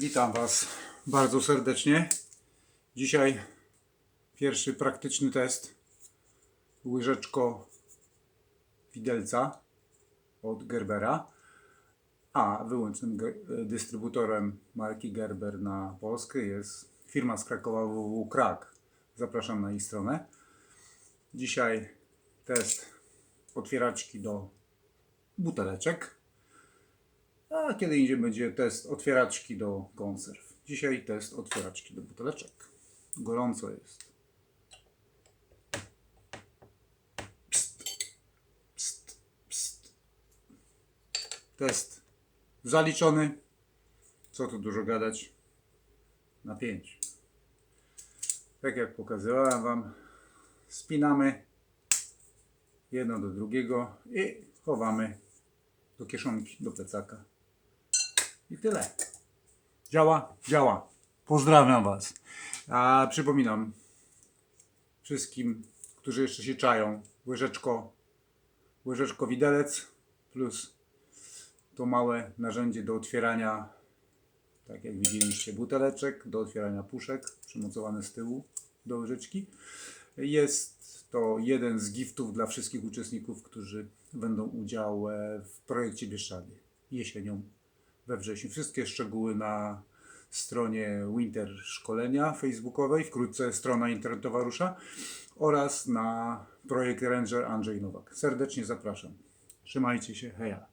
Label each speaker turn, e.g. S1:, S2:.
S1: Witam Was bardzo serdecznie. Dzisiaj pierwszy praktyczny test łyżeczko widelca od Gerbera, a wyłącznym dystrybutorem marki Gerber na Polskę jest firma z Krakowa www Krak. Zapraszam na ich stronę. Dzisiaj test otwieraczki do buteleczek. A kiedy indziej będzie test otwieraczki do konserw. Dzisiaj test otwieraczki do buteleczek. Gorąco jest. Psst, psst, psst. Test zaliczony. Co tu dużo gadać? Na 5. Tak jak pokazywałem Wam, spinamy jedno do drugiego i chowamy do kieszonki, do plecaka. I tyle. Działa? Działa. Pozdrawiam Was. A przypominam wszystkim, którzy jeszcze się czają, łyżeczko, łyżeczko widelec plus to małe narzędzie do otwierania, tak jak widzieliście, buteleczek, do otwierania puszek, przymocowane z tyłu do łyżeczki. Jest to jeden z giftów dla wszystkich uczestników, którzy będą udział e, w projekcie Bieszczady jesienią we wrześniu. Wszystkie szczegóły na stronie Winter Szkolenia facebookowej, wkrótce strona internetowa rusza oraz na projekt Ranger Andrzej Nowak. Serdecznie zapraszam. Trzymajcie się, heja.